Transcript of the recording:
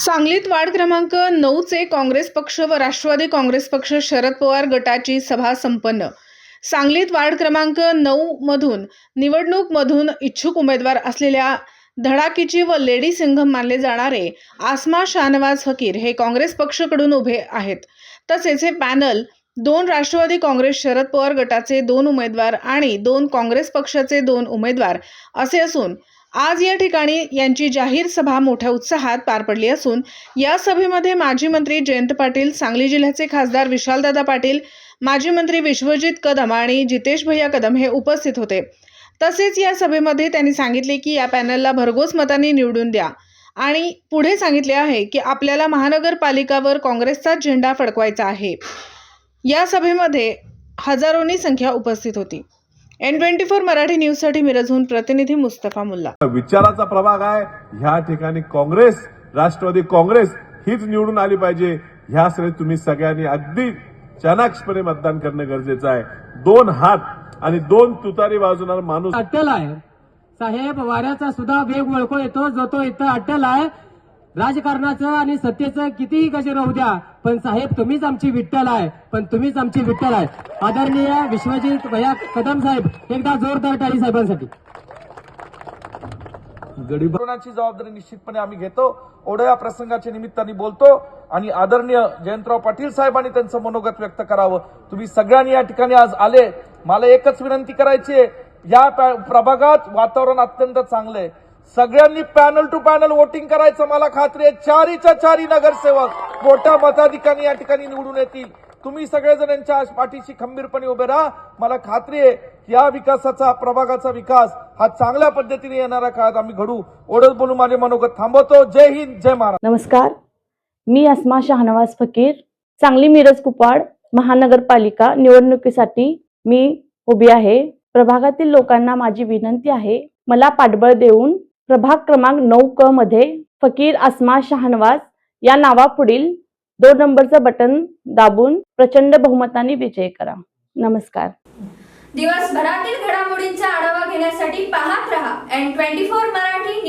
सांगलीत वार्ड क्रमांक नऊचे काँग्रेस पक्ष व राष्ट्रवादी काँग्रेस पक्ष शरद पवार गटाची सभा संपन्न. सांगलीत वार्ड क्रमांक नऊ मधून निवडणूकमधून इच्छुक उमेदवार असलेल्या धडाकीची व लेडी सिंघम मानले जाणारे आसमा शाहनवाज फकीर हे काँग्रेस पक्षकडून उभे आहेत. तसेच हे पॅनल दोन राष्ट्रवादी काँग्रेस शरद पवार गटाचे दोन उमेदवार आणि दोन काँग्रेस पक्षाचे दोन उमेदवार असे असून आज या ठिकाणी यांची जाहीर सभा मोठ्या उत्साहात पार पडली असून या सभेमध्ये माजी मंत्री जयंत पाटील सांगली जिल्ह्याचे खासदार विशालदादा पाटील माजी मंत्री विश्वजित कदम आणि जितेश भैया कदम हे उपस्थित होते. तसेच या सभेमध्ये त्यांनी सांगितले की या पॅनलला भरघोस मतांनी निवडून द्या आणि पुढे सांगितले आहे की आपल्याला महानगरपालिकावर काँग्रेसचाच झेंडा फडकवायचा आहे. या सभेमध्ये हजारोंनी संख्या उपस्थित होती. एन ट्वेंटी फोर मराठी न्यूजसाठी मिरजहून प्रतिनिधी मुस्तफा मुल्ला. विचाराचा प्रभाग आहे. ह्या ठिकाणी काँग्रेस राष्ट्रवादी काँग्रेस हीच निवडून आली पाहिजे. ह्यासाठी तुम्ही सगळ्यांनी अगदी चाणाक्षपणे मतदान करणं गरजेचं आहे. दोन हात आणि दोन तुतारी वाजवणारा माणूस अट्टल आहे. साहेब वाऱ्याचा सुद्धा वेग वळको येतो जो तो इथं अट्टल आहे राजकारणाचं आणि सत्तेचं कितीही कसे राहू द्या पण साहेब तुम्हीच आमची विठ्ठल आहे. पण तुम्हीच आमची विठ्ठल आहे. आदरणीय विश्वजित भैया कदम साहेब एकदा जोरदार टाळी साहेबांसाठी. कोरोनाची जबाबदारी निश्चितपणे आम्ही घेतो. ओढ या प्रसंगाच्या निमित्ताने बोलतो आणि आदरणीय जयंतराव पाटील साहेबांनी त्यांचं मनोगत व्यक्त करावं. तुम्ही सगळ्यांनी या ठिकाणी आज आले. मला एकच विनंती करायची आहे. या प्रभागात वातावरण अत्यंत चांगलं आहे. सगळ्यांनी पॅनल टू पॅनल वोटिंग करायचं मला खात्री आहे. चारीच्या चारी नगरसेवक मोठ्या मताधिकारी या ठिकाणी निवडून येतील. तुम्ही सगळेजण यांच्या पाठीशी खंबीरपणे उभे राहा. मला खात्री आहे की या विकासाचा प्रभागाचा विकास हा चांगल्या पद्धतीने येणाऱ्या काळात आम्ही घडू. ओढत बोलून माझे मनोगत थांबवतो. जय हिंद जय महाराज नमस्कार. मी अस्मा शाहनवाज फकीर. सांगली मिरज कुपाड महानगरपालिका निवडणुकीसाठी मी उभी आहे. प्रभागातील लोकांना माझी विनंती आहे मला पाठबळ देऊन प्रभाग क्रमांक नऊ क मध्ये फकीर आसमा शहानवाज या नावापुढील दोन नंबरचं बटन दाबून प्रचंड बहुमताने विजय करा. नमस्कार. दिवसभरातील घडामोडींचा आढावा घेण्यासाठी पाहत रहा एन ट्वेंटी फोर मराठी.